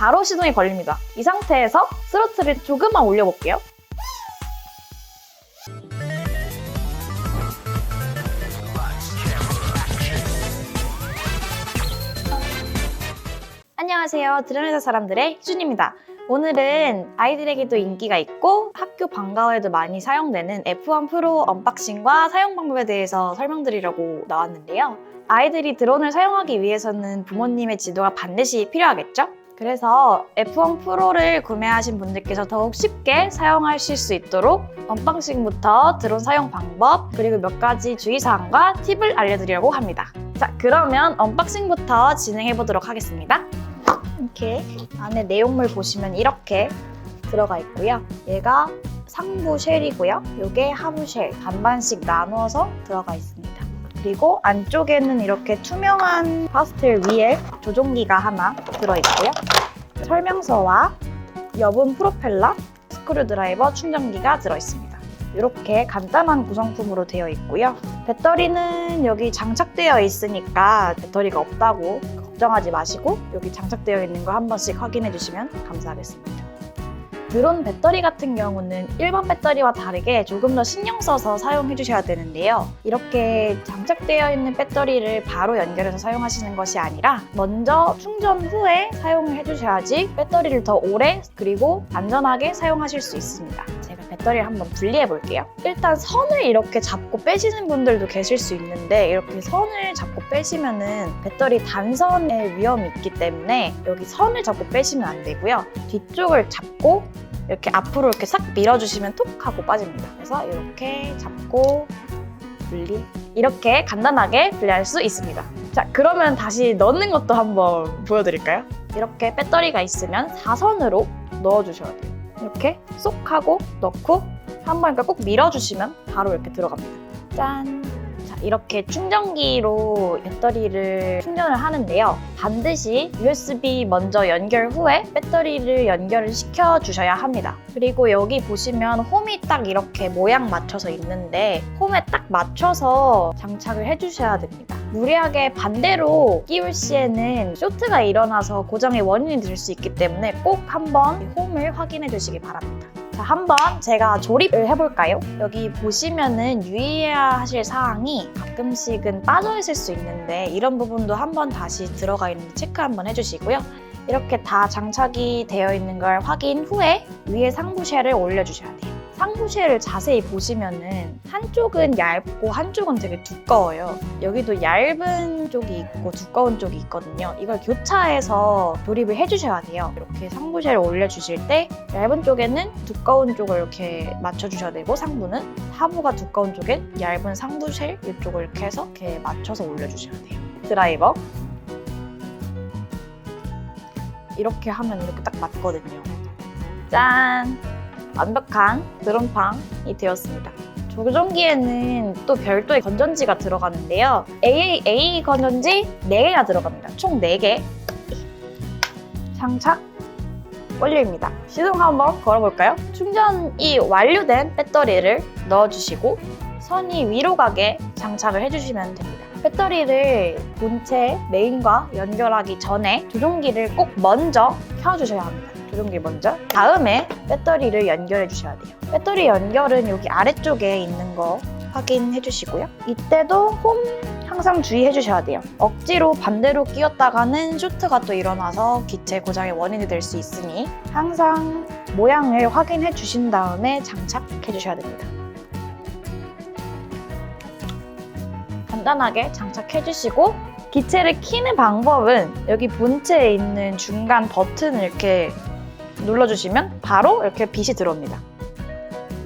바로 시동이 걸립니다. 이 상태에서 스로틀을 조금만 올려볼게요. 안녕하세요. 드론회사 사람들의 희준입니다. 오늘은 아이들에게도 인기가 있고 학교 방과후에도 많이 사용되는 F1 프로 언박싱과 사용 방법에 대해서 설명드리려고 나왔는데요. 아이들이 드론을 사용하기 위해서는 부모님의 지도가 반드시 필요하겠죠? 그래서 F1 프로를 구매하신 분들께서 더욱 쉽게 사용하실 수 있도록 언박싱부터 드론 사용 방법 그리고 몇 가지 주의사항과 팁을 알려드리려고 합니다. 자, 그러면 언박싱부터 진행해 보도록 하겠습니다. 이렇게 안에 내용물 보시면 이렇게 들어가 있고요. 얘가 상부 쉘이고요. 이게 하부 쉘 반반씩 나누어서 들어가 있습니다. 그리고 안쪽에는 이렇게 투명한 파스텔 위에 조종기가 하나 들어있고요. 설명서와 여분 프로펠러, 스크류 드라이버, 충전기가 들어있습니다. 이렇게 간단한 구성품으로 되어 있고요. 배터리는 여기 장착되어 있으니까 배터리가 없다고 걱정하지 마시고 여기 장착되어 있는 거 한 번씩 확인해 주시면 감사하겠습니다. 드론 배터리 같은 경우는 일반 배터리와 다르게 조금 더 신경 써서 사용해 주셔야 되는데요. 이렇게 장착되어 있는 배터리를 바로 연결해서 사용하시는 것이 아니라 먼저 충전 후에 사용을 해 주셔야지 배터리를 더 오래 그리고 안전하게 사용하실 수 있습니다. 배터리를 한번 분리해 볼게요. 일단 선을 이렇게 잡고 빼시는 분들도 계실 수 있는데 이렇게 선을 잡고 빼시면은 배터리 단선의 위험이 있기 때문에 여기 선을 잡고 빼시면 안 되고요. 뒤쪽을 잡고 이렇게 앞으로 이렇게 싹 밀어주시면 톡 하고 빠집니다. 그래서 이렇게 잡고 분리 이렇게 간단하게 분리할 수 있습니다. 자 그러면 다시 넣는 것도 한번 보여드릴까요? 이렇게 배터리가 있으면 4선으로 넣어주셔야 돼요. 이렇게 쏙 하고 넣고 한번꼭 밀어주시면 바로 이렇게 들어갑니다. 짠! 자, 이렇게 충전기로 배터리를 충전을 하는데요. 반드시 USB 먼저 연결 후에 배터리를 연결을 시켜 주셔야 합니다. 그리고 여기 보시면 홈이 딱 이렇게 모양 맞춰서 있는데 홈에 딱 맞춰서 장착을 해 주셔야 됩니다. 무리하게 반대로 끼울 시에는 쇼트가 일어나서 고장의 원인이 될 수 있기 때문에 꼭 한번 이 홈을 확인해 주시기 바랍니다. 자, 한번 제가 조립을 해볼까요? 여기 보시면은 유의해야 하실 사항이 가끔씩은 빠져 있을 수 있는데 이런 부분도 한번 다시 들어가 있는지 체크 한번 해주시고요. 이렇게 다 장착이 되어 있는 걸 확인 후에 위에 상부 쉘을 올려주셔야 돼요. 쉘을 자세히 보시면은 한쪽은 얇고 한쪽은 되게 두꺼워요. 여기도 얇은 쪽이 있고 두꺼운 쪽이 있거든요. 이걸 교차해서 조립을 해주셔야 돼요. 이렇게 상부 쉘을 올려주실 때 얇은 쪽에는 두꺼운 쪽을 이렇게 맞춰주셔야 되고 상부는 하부가 두꺼운 쪽에 얇은 상부 쉘 이쪽을 이렇게 해서 이렇게 맞춰서 올려주셔야 돼요. 드라이버 이렇게 하면 이렇게 딱 맞거든요. 짠! 완벽한 드론팡이 되었습니다. 조종기에는 또 별도의 건전지가 들어가는데요. AAA 건전지 4개가 들어갑니다. 총 4개. 장착 완료입니다. 시동 한번 걸어볼까요? 충전이 완료된 배터리를 넣어주시고 선이 위로 가게 장착을 해주시면 됩니다. 배터리를 본체 메인과 연결하기 전에 조종기를 꼭 먼저 켜주셔야 합니다. 조종기 먼저. 다음에 배터리를 연결해 주셔야 돼요. 배터리 연결은 여기 아래쪽에 있는 거 확인해 주시고요. 이때도 홈 항상 주의해 주셔야 돼요. 억지로 반대로 끼웠다가는 쇼트가 또 일어나서 기체 고장의 원인이 될 수 있으니 항상 모양을 확인해 주신 다음에 장착해 주셔야 됩니다. 간단하게 장착해 주시고 기체를 키는 방법은 여기 본체에 있는 중간 버튼을 이렇게 눌러주시면 바로 이렇게 빛이 들어옵니다.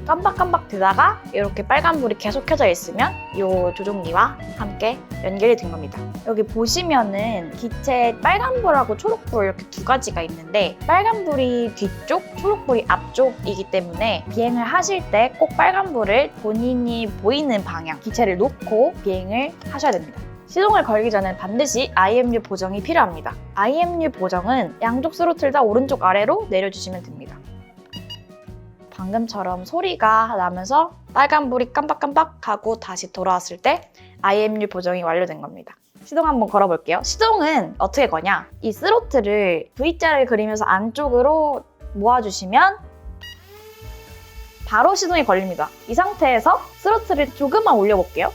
깜빡깜빡 되다가 이렇게 빨간불이 계속 켜져 있으면 이 조종기와 함께 연결이 된 겁니다. 여기 보시면은 기체 빨간불하고 초록불 이렇게 두 가지가 있는데 빨간불이 뒤쪽, 초록불이 앞쪽이기 때문에 비행을 하실 때 꼭 빨간불을 본인이 보이는 방향 기체를 놓고 비행을 하셔야 됩니다. 시동을 걸기 전에 반드시 IMU 보정이 필요합니다. IMU 보정은 양쪽 스로틀 다 오른쪽 아래로 내려주시면 됩니다. 방금처럼 소리가 나면서 빨간불이 깜빡깜빡 하고 다시 돌아왔을 때 IMU 보정이 완료된 겁니다. 시동 한번 걸어볼게요. 시동은 어떻게 거냐? 이 스로틀을 V자를 그리면서 안쪽으로 모아주시면 바로 시동이 걸립니다. 이 상태에서 스로틀을 조금만 올려볼게요.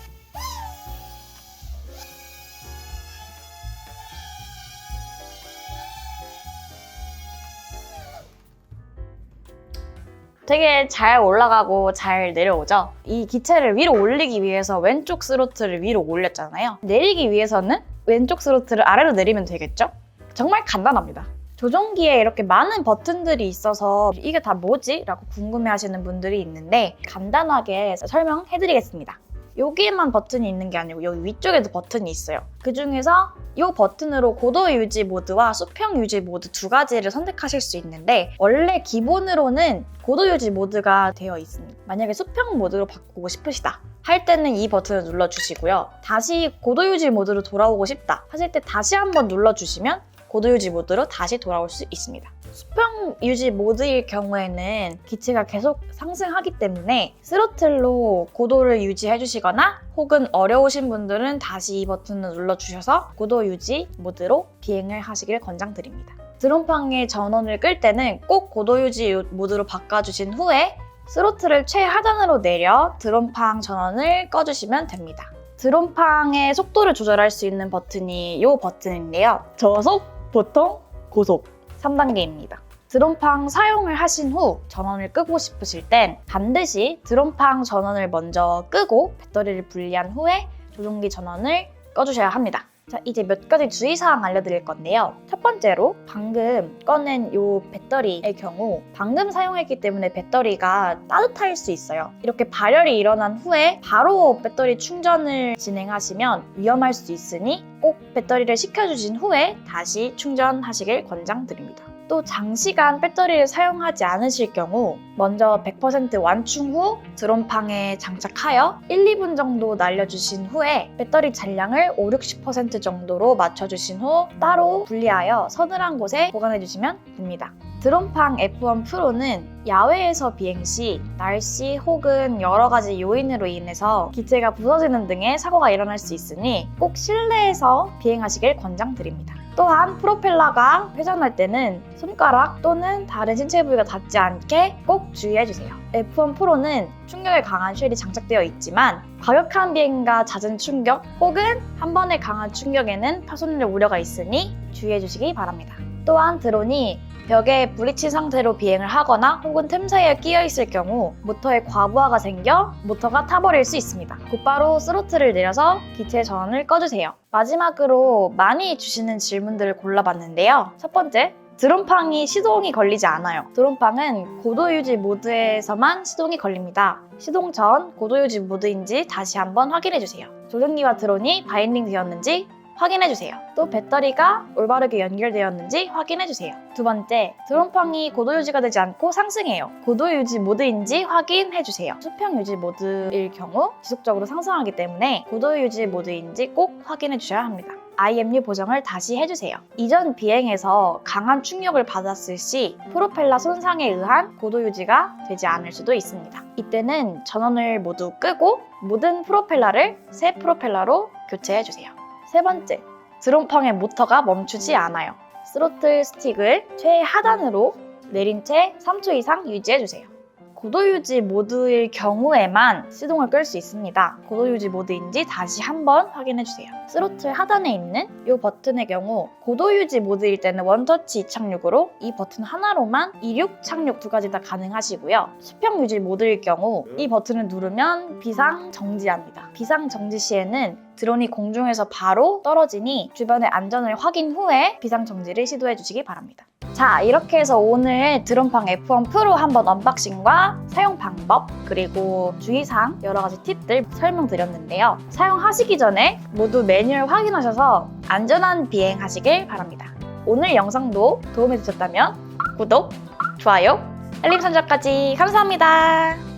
되게 잘 올라가고 잘 내려오죠. 이 기체를 위로 올리기 위해서 왼쪽 스로틀을 위로 올렸잖아요. 내리기 위해서는 왼쪽 스로틀을 아래로 내리면 되겠죠? 정말 간단합니다. 조종기에 이렇게 많은 버튼들이 있어서 이게 다 뭐지? 라고 궁금해 하시는 분들이 있는데 간단하게 설명해 드리겠습니다. 여기에만 버튼이 있는 게 아니고 여기 위쪽에도 버튼이 있어요. 그 중에서 이 버튼으로 고도 유지 모드와 수평 유지 모드 두 가지를 선택하실 수 있는데 원래 기본으로는 고도 유지 모드가 되어 있습니다. 만약에 수평 모드로 바꾸고 싶으시다. 할 때는 이 버튼을 눌러주시고요. 다시 고도 유지 모드로 돌아오고 싶다 하실 때 다시 한번 눌러주시면 고도 유지 모드로 다시 돌아올 수 있습니다. 수평 유지 모드일 경우에는 기체가 계속 상승하기 때문에 스로틀로 고도를 유지해 주시거나 혹은 어려우신 분들은 다시 이 버튼을 눌러주셔서 고도 유지 모드로 비행을 하시길 권장드립니다. 드론팡의 전원을 끌 때는 꼭 고도 유지 모드로 바꿔주신 후에 스로틀을 최하단으로 내려 드론팡 전원을 꺼주시면 됩니다. 드론팡의 속도를 조절할 수 있는 버튼이 이 버튼인데요. 저속, 보통, 고속 3단계입니다. 드론팡 사용을 하신 후 전원을 끄고 싶으실 땐 반드시 드론팡 전원을 먼저 끄고 배터리를 분리한 후에 조종기 전원을 꺼주셔야 합니다. 자, 이제 몇 가지 주의사항 알려드릴 건데요. 첫 번째로 방금 꺼낸 이 배터리의 경우 방금 사용했기 때문에 배터리가 따뜻할 수 있어요. 이렇게 발열이 일어난 후에 바로 배터리 충전을 진행하시면 위험할 수 있으니 꼭 배터리를 식혀주신 후에 다시 충전하시길 권장드립니다. 또 장시간 배터리를 사용하지 않으실 경우 먼저 100% 완충 후 드론팡에 장착하여 1, 2분 정도 날려주신 후에 배터리 잔량을 5, 60% 정도로 맞춰주신 후 따로 분리하여 서늘한 곳에 보관해주시면 됩니다. 드론팡 F1 프로는 야외에서 비행 시 날씨 혹은 여러 가지 요인으로 인해서 기체가 부서지는 등의 사고가 일어날 수 있으니 꼭 실내에서 비행하시길 권장드립니다. 또한 프로펠러가 회전할 때는 손가락 또는 다른 신체 부위가 닿지 않게 꼭 주의해주세요. F1 프로는 충격에 강한 쉘이 장착되어 있지만 과격한 비행과 잦은 충격 혹은 한 번의 강한 충격에는 파손될 우려가 있으니 주의해주시기 바랍니다. 또한 드론이 벽에 부딪힌 상태로 비행을 하거나 혹은 틈 사이에 끼어 있을 경우 모터에 과부하가 생겨 모터가 타버릴 수 있습니다. 곧바로 스로틀을 내려서 기체 전원을 꺼주세요. 마지막으로 많이 주시는 질문들을 골라봤는데요. 첫 번째, 드론팡이 시동이 걸리지 않아요. 드론팡은 고도 유지 모드에서만 시동이 걸립니다. 시동 전 고도 유지 모드인지 다시 한번 확인해 주세요. 조종기와 드론이 바인딩 되었는지 확인해 주세요. 또 배터리가 올바르게 연결되었는지 확인해 주세요. 두 번째, 드론팡이 고도 유지가 되지 않고 상승해요. 고도 유지 모드인지 확인해 주세요. 수평 유지 모드일 경우 지속적으로 상승하기 때문에 고도 유지 모드인지 꼭 확인해 주셔야 합니다. IMU 보정을 다시 해주세요. 이전 비행에서 강한 충격을 받았을 시 프로펠러 손상에 의한 고도 유지가 되지 않을 수도 있습니다. 이때는 전원을 모두 끄고 모든 프로펠러를 새 프로펠러로 교체해주세요. 세 번째, 드론팡의 모터가 멈추지 않아요. 스로틀 스틱을 최하단으로 내린 채 3초 이상 유지해주세요. 고도 유지 모드일 경우에만 시동을 끌 수 있습니다. 고도 유지 모드인지 다시 한번 확인해주세요. 스로틀 하단에 있는 이 버튼의 경우 고도 유지 모드일 때는 원터치 이착륙으로 이 버튼 하나로만 이륙, 착륙 두 가지 다 가능하시고요. 수평 유지 모드일 경우 이 버튼을 누르면 비상 정지합니다. 비상 정지 시에는 드론이 공중에서 바로 떨어지니 주변의 안전을 확인 후에 비상 정지를 시도해 주시기 바랍니다. 자, 이렇게 해서 오늘 드론팡 F1 프로 한번 언박싱과 사용 방법, 그리고 주의사항 여러 가지 팁들 설명드렸는데요. 사용하시기 전에 모두 매뉴얼 확인하셔서 안전한 비행 하시길 바랍니다. 오늘 영상도 도움이 되셨다면 구독, 좋아요, 알림 설정까지 감사합니다.